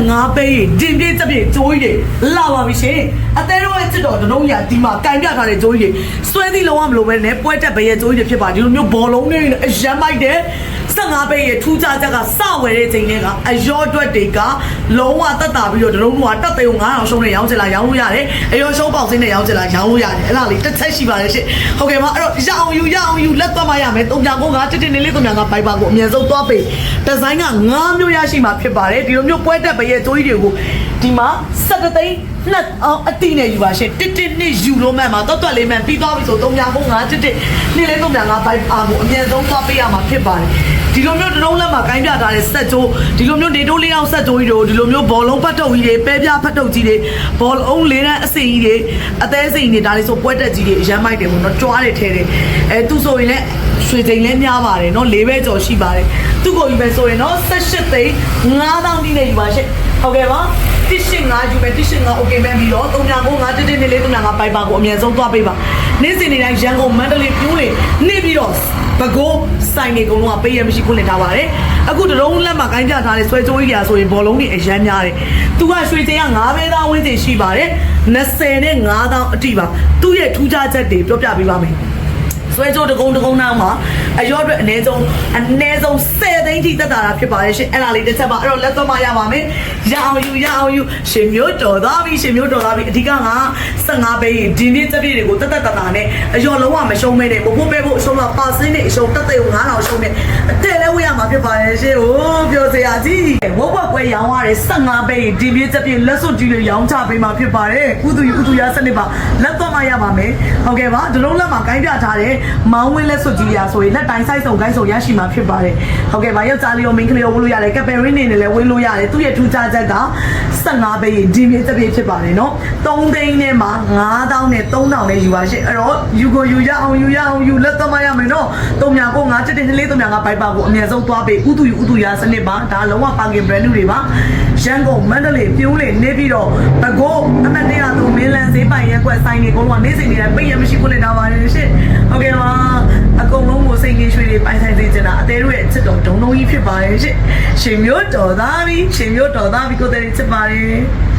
15ပဲဒင်ပြည့်တက်ပြည့်ကြိုးကြီးတွေလာပါပြီရှင်အသေးတော့ရဲ့စစ်တော်တလုံးကြီးဒီမှာကင်ပြထားတဲ့ကြိုးကြီးတွေစွဲသီးလုံးဝမလို့ပဲနဲ့ပွဲတက်ပဲရဲ့ကြိုးကြီးတွေဖြစ်ပါဒီလိုမျိုးဘောလုံးတွေနဲ့အရမ်းမိုက်တယ်15ပဲရဲ့ထူးခြားချက်ကစဝယ်တဲ့ချိန်တွေကအယောအတွက်တွေကလုံးဝတက်တာပြီးတော့တလုံးကတက်တဲ့9000ရှုံးနဲ့ရောင်းချင်လာရောင်းလို့ရတယ်အယောရှုံးပေါက်စင်းနဲ့ရောင်းချင်လာရောင်းလို့ရတယ်အဲ့ဒါလေးတစ်ချက်ရှိပါတယ်ရှင်ဟုတ်ကဲ့ပါအဲ့တော့ရအောင်ယူရအောင်ယူလက်သွားမှရမယ်တုံညာကိုငါတစ်တစ်နေလေးတုံညာကဘိုက်ပါကိုအမြဲဆုံးသွားပေးဒီဇိုင်းက9မျိုးရရှိမှာဖြစ်ပါတယ်ဒီလိုမျိုးပွဲတက်ပဲရဲ့ကြိုးကြီးတွေကိုဒီမှာ7သိန်းနှစ်အောင်အတိနဲ့ယူပါရှင်တစ်တစ်နှစ်ယူလို့မှန်မှာတော့တော့လေးမှန်ပြီးသွားပြီဆိုတုံညာကိုငါတစ်တစ်နေ့လေးတုံညာကဘိုက်ပါကိုအမြဲဆုံးသွားပေးရမှာဖြစ်ပါတယ်ဒီလိုမျိုးတလုံးလက်မှာကိုင်းပြထားတဲ့ဆက်ကြိုးဒီလိုမျိုးနေတိုးလေးအောင်ဆက်ကြိုးကြီးတို့ဒီလိုမျိုးဘောလုံးဖတ်ထုတ်ကြီးတွေပဲပြဖတ်ထုတ်ကြီးတွေဘောလုံးလေးတန်းအစိကြီးတွေအသေးစိကြီးတွေဒါလေးဆိုပွဲတက်ကြီးတွေအရမ်းမိုက်တယ်ပေါ့နော်ကြွားတယ်ထဲတယ်အဲသူဆိုရင်လည်း ရွှေချိန်လည်းများပါတယ်နော်လေးပဲကြော်ရှိပါတယ်သူ့ကိုယူမယ်ဆိုရင်နော်18သိန်း9000တိနဲ့ယူပါရှင့်ဟုတ်ကဲ့ပါတစ်ရှင်းငါယူမယ်တစ်ရှင်းငါโอเคမယ်ပြီးတော့တုံညာကိုငါတစ်တစ်နဲ့လေးတုံညာငါပိုက်ပါကိုအမြန်ဆုံးသွားပေးပါနေ့စဉ်နေ့တိုင်းရန်ကုန်မန္တလေးပြိုးလေနေပြီးတော့ဘကိုးဆိုင်နေကုန်လုံးကပေးရမရှိခွင့်လင်ထားပါတယ်အခုတရုံးလက်မှာကိုင်းပြထားတဲ့ဆွဲကြိုးကြီးရာဆိုရင်ဘောလုံးတွေအရမ်းများတယ်သူကရွှေချိန်က9ဘဲသားဝင်းချိန်ရှိပါတယ်20နဲ့9000အတိပါသူ့ရဲ့ထူးခြားချက်တွေပြောပြပေးပါမယ် ဆွဲကြိုးတကုံတကုံနောက်မှာအရောအတွက်အနည်းဆုံးအနည်းဆုံး10သိန်းထိတက်တာတာဖြစ်ပါတယ်ရှင်အဲ့ဒါလေးတစ်ချက်ပါအဲ့တော့လက်သွမရပါမယ်ရအောင်ယူရအောင်ယူရှင်မျိုးတော်သွားပြီရှင်မျိုးတော်သွားပြီအဓိကက15ပဲဒီနေ့တက်ပြည့်တွေကိုတက်တက်တတာနဲ့အရောလုံးဝမရှုံးမဲနဲ့ဘဖို့ပဲဖို့အရှုံးမှာပါစင်းနဲ့အရှုံးတက်တဲ့ကို9000ရှုံးနဲ့အတဲလဲဝေးရမှာဖြစ်ပါတယ်ရှင်ဟိုးပြောစရာကြီးဝက်ဝက်ကွဲရောင်းရတယ်15ပဲဒီနေ့တက်ပြည့်လက်စွပ်ကြီးတွေရောင်းချပေးမှာဖြစ်ပါတယ်ကုသူကုသူရစနစ်ပါလက်သွ မှရပါမယ်ဟုတ်ကဲ့ပါဒလုံးလက်မှာဂိုင်းပြထားတဲ့မောင်းဝင်းလက်စွပ်ကြီးရဆိုရင်လက်တိုင်းဆိုင်စုံဂိုင်းစုံရရှိမှာဖြစ်ပါတယ်ဟုတ်ကဲ့ပါယောက်ျားလေးရောမိန်းကလေးရောဝင်းလို့ရတယ်ကပယ်ရင်းနေနဲ့လည်းဝင်းလို့ရတယ်သူ့ရဲ့ထူးခြားချက်က15ဘေးဒီမြေတစ်ပြေးဖြစ်ပါတယ်နော်3သိန်းနဲ့မှာ9000နဲ့3000နဲ့ယူပါရှင်အဲ့တော့ယူကိုယူရအောင်ယူရအောင်ယူလက်သမားရမယ်နော်တုံညာကို9တက်တက်လေးတုံညာကဘိုက်ပါကိုအမြဲဆုံးသွားပေးဥတူယူဥတူရစနစ်ပါဒါလုံးဝပါကင် brand new တွေပါရန်ကုန်မန္တလေးပြုံးလေနေပြီးတော့ပဲခူးအမှတ်103 က်ကွက်ဆိုင်နေကုန်လုံးကနေစဉ်နေတိုင်းပိတ်ရမရှိခွင့်လင်တာပါတယ်ရှင့်။ဟုတ်ကဲ့ပါအကုန်လုံးကိုစိတ်ကြီးရွှေတွေပိုင်ဆိုင်စေချင်တာအသေးတို့ရဲ့အချစ်တော်ဒုံလုံးကြီးဖြစ်ပါတယ်ရှင့်။ရှင်မျိုးတော်သားပြီရှင်မျိုးတော်သားပြီကိုယ်တည်းချစ်ပါတယ်။